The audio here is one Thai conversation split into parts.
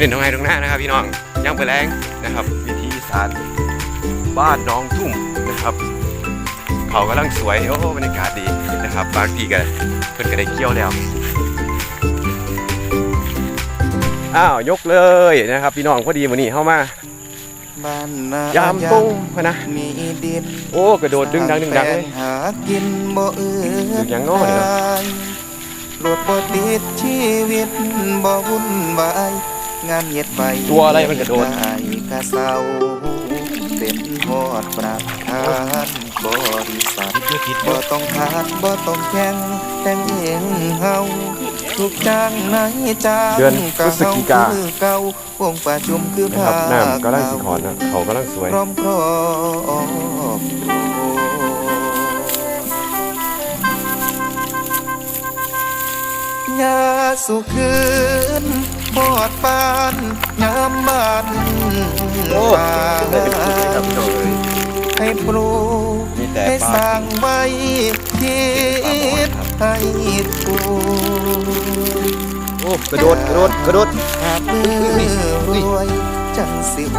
เด่นตรงไหนตรงหน้านะครับ พี่น้องย่างไปแรงนะครับ วิธีอีสานบ้านน้องทุ่มนะครับเขากำลังสวยโอ้บรรยากาศดีนะครับบางทีก็เพิ่นก็ได้เกี่ยวแล้วอ้าวยกเลยนะครับ พี่น้องพอดีวันนี้เข้ามาบ้านนายามตุ้งพะนะมีดินโอ้กระโดดดึงดังดึงดังเลยหากินบ่เอื้อดึงยังง้อเนี่ยรถบ่ติดชีวิตบ่วุ่นวาย งานเย็ดไปตัวอะไรมันกระโดดได้กะเศร้าเป็นฮอดประธานบริษัทบ่ต้องขาดบ่ต้องแข่งแต่งเองเฮาทุกจ้างไหนจ้างเดือนพฤศจิกาคือเก่าวงประชุมคือนะภาครับคน้ำกำลังสิขอนนะเขากำลังสวยพร้อมครอบยาสุขืน ปอดปานยามบ้านโอ้ป่าได้เป็นคู่เลยครับพี่น้องเลยให้ปลูกมีแต่ให้ปสลาร้างไว้คิดให้ปลูก โอ้กระโดดกระโดดกระโดด หากมือรวยจังสิอ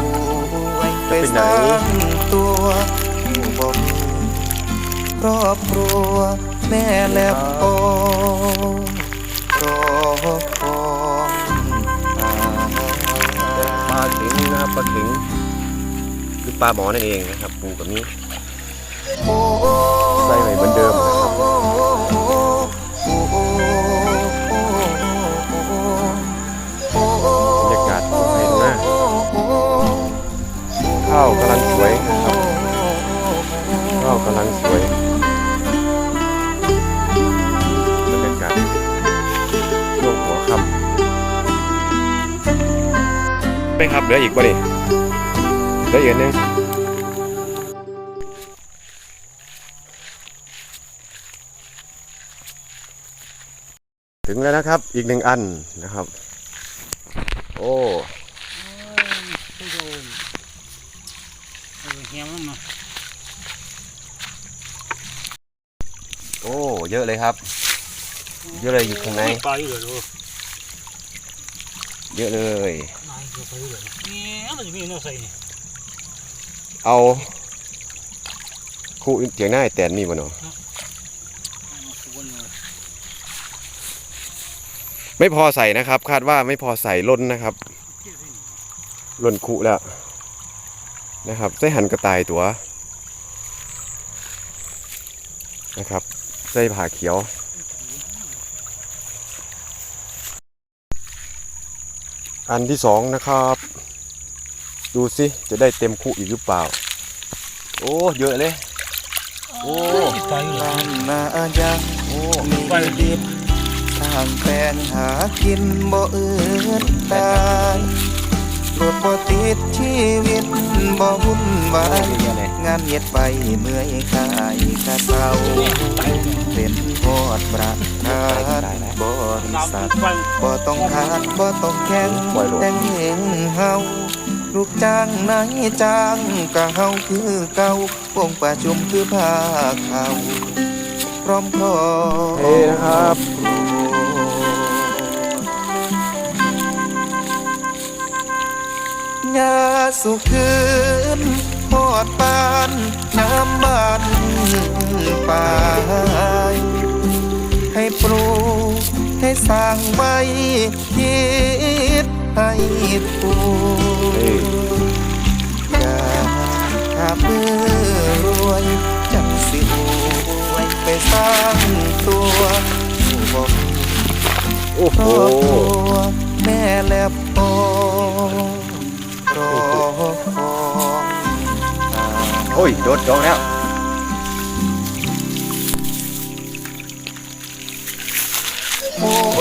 วยไปจะเป็นไหนสร้างตัวอยู่บ่มีครอบครัวแม่และพ่อาเข็งนะครับปลาเข็งคือปลาหมอนั่นเองนะครับปูกับนี้ใส่ไว้เหมือนเดิมนะครับบรรยากาศตรงไหนน้าข้าวกำลังสวยนะครับข้าวกำลังสวย ไปครับเหลืออีกบ่นี่เหลืออีกอันหนึงถึงแล้วนะครับ อีกหนึ่งอันนะครับ โอ้ผู้ชมเอาเฮียมันมาโอ้ เยอะเลยครับ เยอะเลยอยู่ข้างในปลาอยู่เลยดู เยอะเลยนายก็ไปอยู่เลยเนี่ยมันจะมีเนื้อใส่เนี่ยเอาคู่เถียงหน้าไอ้แตนมีบ่เนาะเอาสุวรรณเลยไม่พอใส่นะครับ คาดว่าไม่พอใส่ล้นนะครับล้นคู่แล้วนะครับใส่หันกระต่ายตัวนะครับใส่ผ่าเขียว อันที่สองนะครับ ดูสิจะได้เต็มคู่อีกหรือเปล่า โอ้เยอะเลย โอ้ปลาอยู่เลยบ้านนายังโอ้มีดินสร้างแปลงหากินบ่เอื้อนตายรถ บ่ติดชีวิตบ่วุ่นวายงานเย็ดไปเมื่อยกายกะเศร้าเป็นพอดประธานบริษัทบ่ต้องขาดบ่ต้องแข่งแต่งเองเฮาลูกจ้างไหนจ้างกะเฮาคือเก่าวงประชุมคือภาคเขาพร้อมครอเฮ้นะครับ ยาสุขืนพอดปานน้ำบานป่ายให้ปลูกให้สร้างไว้คิดให้ปลูกเฮ้อยากหาเพื่อรวยจังสิอวยไปสร้างตัวอยู่บ่โอ้คโหรอบครัวแม่และพ่อรอคอย โอ้ยโดดจองแล้วโอ้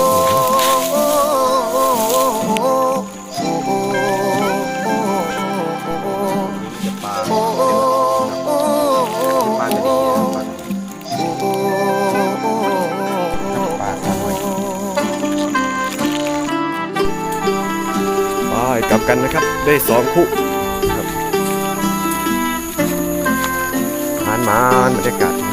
กันนะครับ ได้สองคู่ครับมานมานบรรยากาศ